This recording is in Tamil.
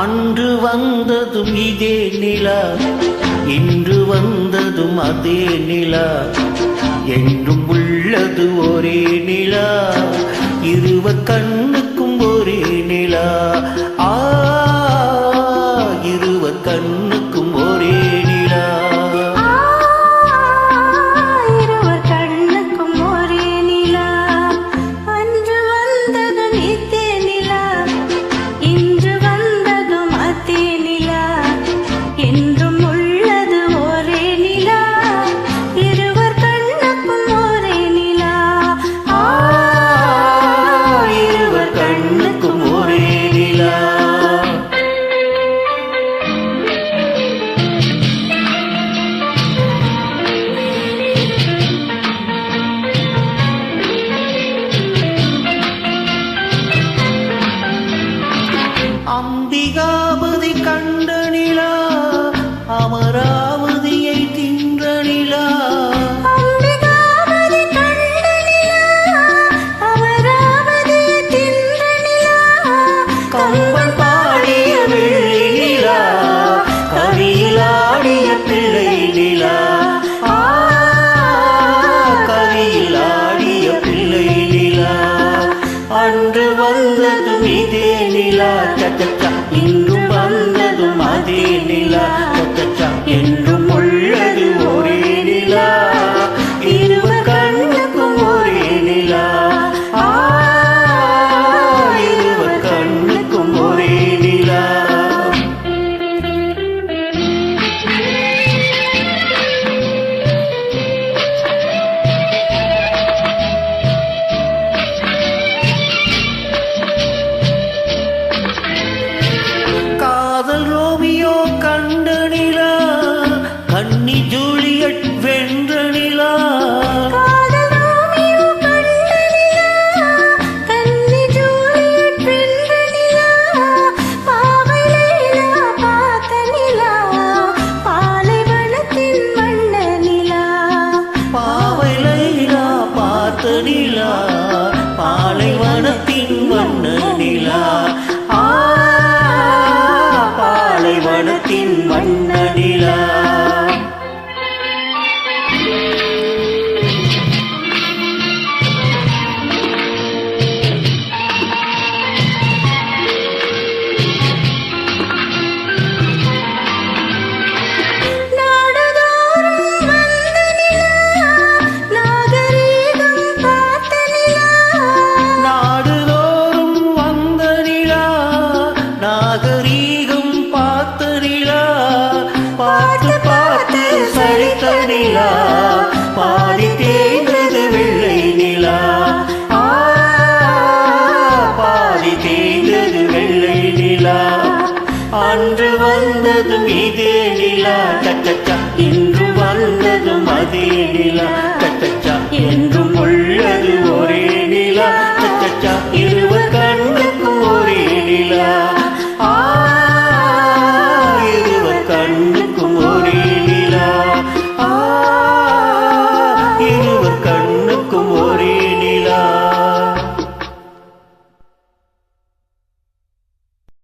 அன்று வந்ததும் இதே நிலா இன்று வந்ததும் அதே நிலா. என்றும் உள்ளது ஒரே நிலா இருவ கண்ணுக்கும் ஒரே நிலா. ಬಂದದು ಇದೇ ನಿಲ ಚಚ ಇಂದು ಬಂದದು ಮದೇ ನಿಲ அன்று வந்ததும் இதே நிலா இன்று வந்ததும் அதே நிலா.